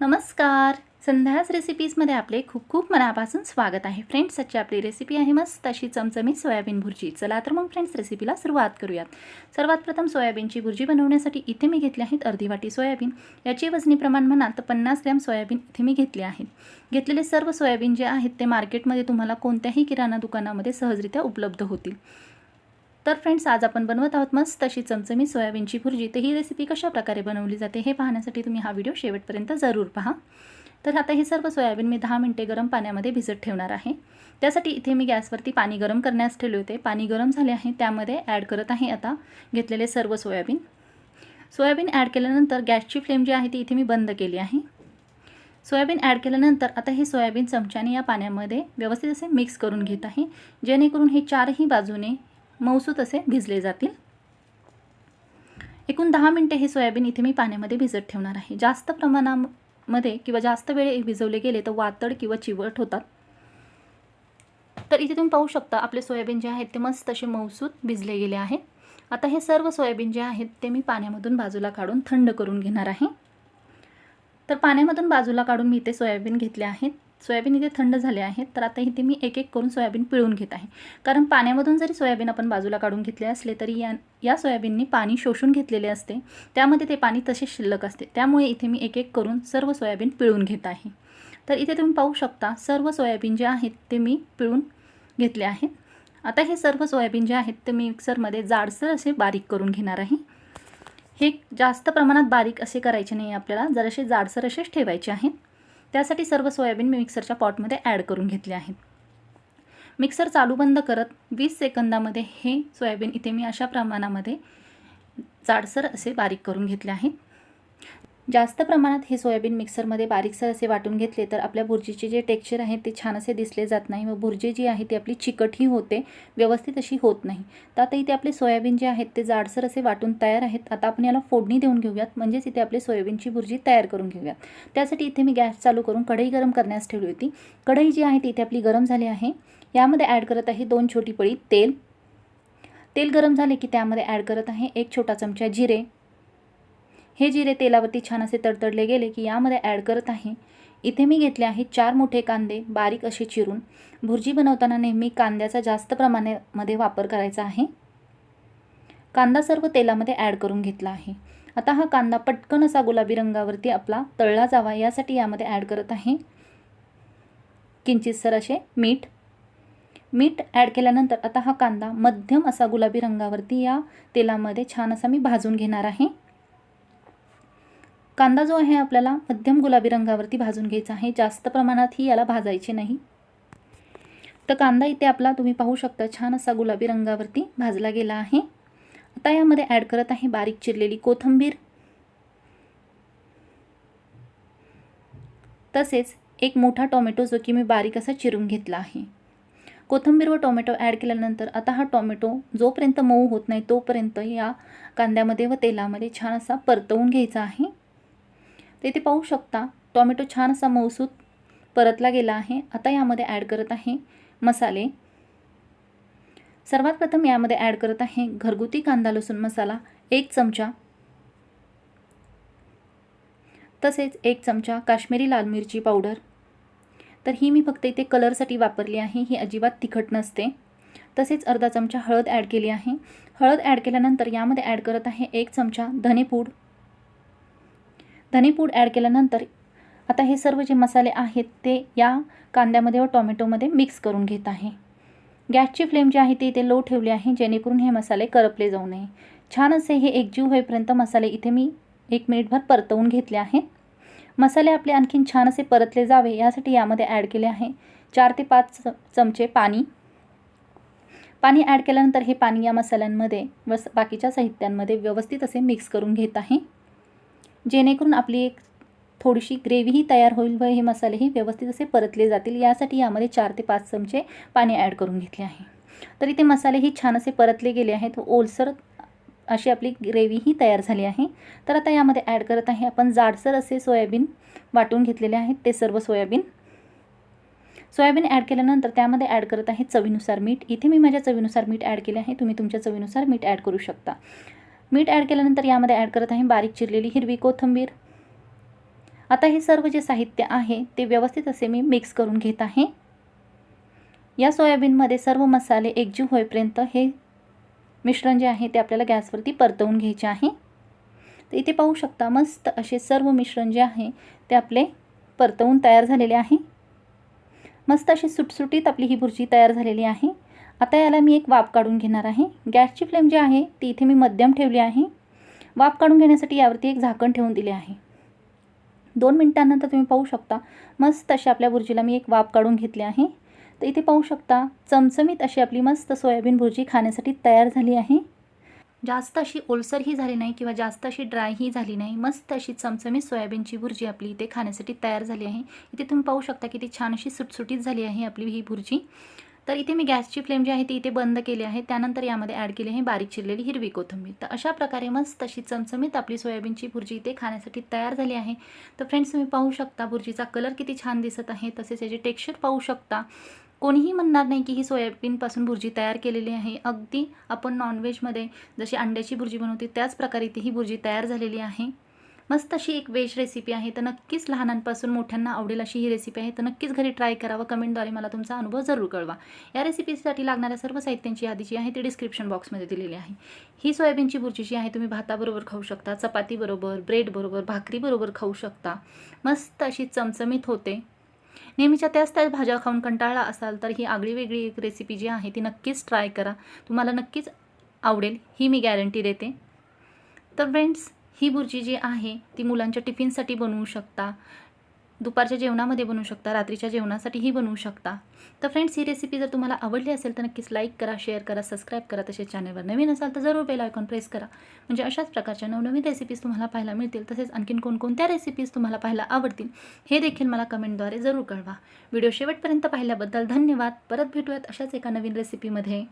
नमस्कार. संध्यास रेसिपीजमध्ये आपले खूप खूप मनापासून स्वागत आहे. फ्रेंड्स आजची आपली रेसिपी आहे मस्त अशी चमचमीत सोयाबीन भुर्जी. चला तर मग फ्रेंड्स रेसिपीला सुरुवात करूयात. सर्वात प्रथम सोयाबीनची भुर्जी बनवण्यासाठी इथे मी घेतली आहेत अर्धी वाटी सोयाबीन. याचे वजनी प्रमाण म्हणाल तर पन्नास ग्रॅम सोयाबीन इथे मी घेतले आहेत घेतलेले सर्व सोयाबीन जे आहेत ते मार्केटमध्ये तुम्हाला कोणत्याही किराणा दुकानामध्ये सहजरित्या उपलब्ध होतील. तर फ्रेंड्स आज आपण बनवत आहोत मस्त अशी चमचमी सोयाबीनची भुर्जी. तर ही रेसिपी कशा प्रकारे बनवली जाते हे पाहण्यासाठी तुम्ही हा व्हिडिओ शेवटपर्यंत जरूर पहा. तर आता हे सर्व सोयाबीन मी दहा मिनटे गरम पाण्यामध्ये भिजत ठेवणार आहे. त्यासाठी इथे मी गॅसवरती पाणी गरम करण्यास ठेवले होते. पाणी गरम झाले आहे त्यामध्ये ॲड करत आहे आता घेतलेले सर्व सोयाबीन. सोयाबीन ॲड केल्यानंतर गॅसची फ्लेम जी आहे ती इथे मी बंद केली आहे. सोयाबीन ॲड केल्यानंतर आता हे सोयाबीन चमच्याने या पाण्यामध्ये व्यवस्थित असे मिक्स करून घेत आहे. जेणेकरून हे चारही बाजूने मऊसूत असे भिजले जातील. एकूण दहा मिनटे हे सोयाबीन इथे मी पाण्यामध्ये भिजत ठेवणार आहे. जास्त प्रमाणामध्ये किंवा जास्त वेळ भिजवले गेले तर वातड किंवा चिवट होतात. तर इथे तुम्ही पाहू शकता आपले सोयाबीन जे आहेत ते मस्त असे मऊसूत भिजले गेले आहे. आता हे सर्व सोयाबीन जे आहेत ते मी पाण्यामधून बाजूला काढून थंड करून घेणार आहे. तर पाण्यामधून बाजूला काढून मी इथे सोयाबीन घेतले आहेत. सोयाबीन इथे थंड झाले आहेत तर आता इथे मी एक एक करून सोयाबीन पिळून घेत आहे. कारण पाण्यामधून जरी सोयाबीन आपण बाजूला काढून घेतले असले तरी या या सोयाबीननी पाणी शोषून घेतलेले असते. त्यामध्ये ते पाणी तसेच शिल्लक असते. त्यामुळे इथे मी एक एक करून सर्व सोयाबीन पिळून घेत आहे. तर इथे तुम्ही पाहू शकता सर्व सोयाबीन जे आहेत ते मी पिळून घेतले आहे आता हे सर्व सोयाबीन जे आहेत ते मी मिक्सरमध्ये जाडसर असे बारीक करून घेणार आहे. हे जास्त प्रमाणात बारीक असे करायचे नाही आपल्याला जरासे जाडसर असेच ठेवायचे आहेत. त्यासाठी सर्व सोयाबीन मी मिक्सरच्या पॉटमध्ये ॲड करून घेतले आहेत. मिक्सर चालू बंद करत वीस सेकंदामध्ये हे सोयाबीन इथे मी अशा प्रमाणामध्ये जाडसर असे बारीक करून घेतले आहेत. जास्त प्रमाणात हे सोयाबीन मिक्सरमध्ये बारीकसर असे वाटून घेतले तर आपल्या भुर्जीचे जे टेक्स्चर आहे ते छान असे दिसले जात नाही. व भुर्जी जी आहे ती आपली चिकटही होते व्यवस्थित अशी होत नाही. तर आता इथे आपले सोयाबीन जे आहेत ते जाडसर असे वाटून तयार आहेत. आता आपण याला फोडणी देऊन घेऊयात. म्हणजेच इथे आपले सोयाबीनची भुर्जी तयार करून घेऊयात. त्यासाठी इथे मी गॅस चालू करून कढई गरम करण्यास ठेवली होती. कढई जी आहे ती इथे आपली गरम झाली आहे. यामध्ये ॲड करत आहे दोन छोटी पळी तेल. तेल गरम झाले की त्यामध्ये ॲड करत आहे एक छोटा चमचा जिरे. हे जिरे तेलावरती छान असे तडतडले गेले की यामध्ये ॲड करत आहे. इथे मी घेतले आहे चार मोठे कांदे बारीक असे चिरून. भुर्जी बनवताना नेहमी कांद्याचा जास्त प्रमाणामध्ये वापर करायचा आहे. कांदा सर्व तेलामध्ये ॲड करून घेतला आहे. आता हा कांदा पटकन असा गुलाबी रंगावरती आपला तळला जावा यासाठी यामध्ये ॲड करत आहे. किंचितसर असे मीठ. मीठ ॲड केल्यानंतर आता हा कांदा मध्यम असा गुलाबी रंगावरती या तेलामध्ये छान असा मी भाजून घेणार आहे. कांदा जो आहे आपल्याला मध्यम गुलाबी रंगावरती भाजून घ्यायचा आहे. जास्त प्रमाणातही याला भाजायचे नाही. तर कांदा इथे आपला तुम्ही पाहू शकता छान असा गुलाबी रंगावरती भाजला गेला आहे. आता यामध्ये ॲड करत आहे बारीक चिरलेली कोथंबीर. तसेच एक मोठा टोमॅटो जो की मी बारीक असा चिरून घेतला आहे. कोथिंबीर व टोमॅटो ॲड केल्यानंतर आता हा टोमॅटो जोपर्यंत मऊ होत नाही तोपर्यंत या कांद्यामध्ये व तेलामध्ये छान असा परतवून घ्यायचा आहे. तर इथे पाहू शकता टॉमॅटो छान असा मऊसूत परतला गेला आहे. आता यामध्ये ॲड करत आहे मसाले. सर्वात प्रथम यामध्ये ॲड करत आहे घरगुती कांदा लसूण मसाला एक चमचा. तसेच एक चमचा काश्मीरी लाल मिरची पावडर तर ही मी फक्त इथे कलरसाठी वापरली आहे ही अजिबात तिखट नसते. तसेच अर्धा चमचा हळद ॲड केली आहे. हळद ॲड केल्यानंतर यामध्ये ॲड करत आहे एक चमचा धनेपूड. धनेपूड ॲड केल्यानंतर आता हे सर्व जे मसाले आहेत ते या कांद्यामध्ये व टॉमॅटोमध्ये मिक्स करून घेत आहे. गॅसची फ्लेम जी आहे ती इथे लो ठेवली आहे जेणेकरून हे मसाले करपले जाऊ नये. छान असे हे एकजीव होईपर्यंत मसाले इथे मी एक मिनिटभर परतवून घेतले आहेत. मसाले आपले आणखीन छान असे परतले जावे यासाठी यामध्ये ॲड केले आहे चार ते पाच चमचे पाणी. पाणी ॲड केल्यानंतर हे पाणी या मसाल्यांमध्ये व बाकीच्या साहित्यांमध्ये व्यवस्थित असे मिक्स करून घेत आहे. जेणेकरून आपली एक थोडीशी ग्रेव्हीही तयार होईल व हे मसालेही व्यवस्थित असे परतले जातील. यासाठी यामध्ये चार ते पाच चमचे पाणी ॲड करून घेतले आहे. तर इथे मसालेही छान असे परतले गेले आहेत व ओलसर अशी आपली ग्रेव्हीही तयार झाली आहे. तर आता यामध्ये ॲड करत आहे आपण जाडसर असे सोयाबीन वाटून घेतलेले आहेत. ते सर्व सोयाबीन. सोयाबीन ॲड केल्यानंतर त्यामध्ये ॲड करत आहे चवीनुसार मीठ. इथे मी माझ्या चवीनुसार मीठ ॲड केले आहे. तुम्ही तुमच्या चवीनुसार मीठ ॲड करू शकता. मीठ ॲड केल्यानंतर यामध्ये ॲड करत आहे बारीक चिरलेली हिरवी कोथिंबीर. आता हे सर्व जे साहित्य आहे ते व्यवस्थित असे मी मिक्स करून घेत आहे. या सोयाबीनमध्ये सर्व मसाले एकजीव होईपर्यंत हे मिश्रण जे आहे ते आपल्याला गॅसवरती परतवून घ्यायचे आहे. तर इथे पाहू शकता मस्त असे सर्व मिश्रण जे आहे ते आपले परतवून तयार झालेले आहे. मस्त अशी सुटसुटीत आपली ही भुर्जी तयार झालेली आहे. आता याला मी एक वाफ काढून घेणार आहे. गॅसची फ्लेम जी आहे ती इथे मी मध्यम ठेवली आहे. वाफ काढून घेण्यासाठी यावरती एक झाकण ठेवून दिले आहे. दोन मिनटांनंतर तुम्ही पाहू शकता मस्त अशी आपल्या भुर्जीला मी एक वाफ काढून घेतली आहे. तर इथे पाहू शकता चमचमीत अशी आपली मस्त सोयाबीन भुर्जी खाण्यासाठी तयार झाली आहे. जास्त अशी ओलसरही झाली नाही किंवा जास्त अशी ड्रायही झाली नाही. मस्त अशी चमचमीत सोयाबीनची भुर्जी आपली इथे खाण्यासाठी तयार झाली आहे. इथे तुम्ही पाहू शकता की ती छान अशी सुटसुटीत झाली आहे आपली ही भुर्जी तर इथे मी गॅसची फ्लेम जी आहे ती इथे बंद केली आहे. त्यानंतर यामध्ये ॲड केली आहे बारीक चिरलेली हिरवी कोथिंबीर. तर अशा प्रकारे मस्त तशी चमचमीत आपली सोयाबीनची भुर्जी इथे खाण्यासाठी तयार झाली आहे. तर फ्रेंड्स तुम्ही पाहू शकता भुर्जीचा कलर किती छान दिसत आहे. तसेच याचे टेक्स्चर पाहू शकता. कोणीही म्हणणार नाही की ही सोयाबीनपासून भुर्जी तयार केलेली आहे. अगदी आपण नॉनव्हेजमध्ये जशी अंड्याची भुर्जी बनवते त्याच प्रकारे ती ही भुर्जी तयार झालेली आहे. मस्त अशी एक वेज रेसिपी आहे. तर नक्कीच लहानांपासून मोठ्यांना आवडेल अशी ही रेसिपी आहे. तर नक्कीच घरी ट्राय करावं. कमेंटद्वारे मला तुमचा अनुभव जरूर कळवा. या रेसिपीसाठी लागणाऱ्या सर्व साहित्यांची यादी जी आहे ती डिस्क्रिप्शन बॉक्समध्ये दिलेली आहे. ही सोयाबीनची भुर्जी जी आहे तुम्ही भाताबरोबर खाऊ शकता चपातीबरोबर ब्रेडबरोबर भाकरीबरोबर खाऊ शकता. मस्त अशी चमचमीत होते. नेहमीच्या त्याच त्याच भाज्या खाऊन कंटाळला असाल तर ही आगळी वेगळी एक रेसिपी जी आहे ती नक्कीच ट्राय करा. तुम्हाला नक्कीच आवडेल. ही मी गॅरंटी देते. तर फ्रेंड्स ही बुर्जी जी आहे ती मुलांच्या टिफिनसाठी बनवू शकता. दुपारच्या जेवणामध्ये बनवू शकता रात्रीच्या जेवणासाठीही बनवू शकता. तर फ्रेंड्स ही रेसिपी जर तुम्हाला आवडली असेल तर नक्कीच लाईक करा शेअर करा सबस्क्राईब करा. तसेच चॅनलवर नवीन असाल तर जरूर बेल आयकॉन प्रेस करा. म्हणजे अशाच प्रकारच्या नवनवीन रेसिपीज तुम्हाला पाहायला मिळतील. तसेच आणखीन कोणकोणत्या रेसिपीज तुम्हाला पाहायला आवडतील हे देखील मला कमेंटद्वारे जरूर कळवा. व्हिडिओ शेवटपर्यंत पाहिल्याबद्दल धन्यवाद. परत भेटूयात अशाच एका नवीन रेसिपीमध्ये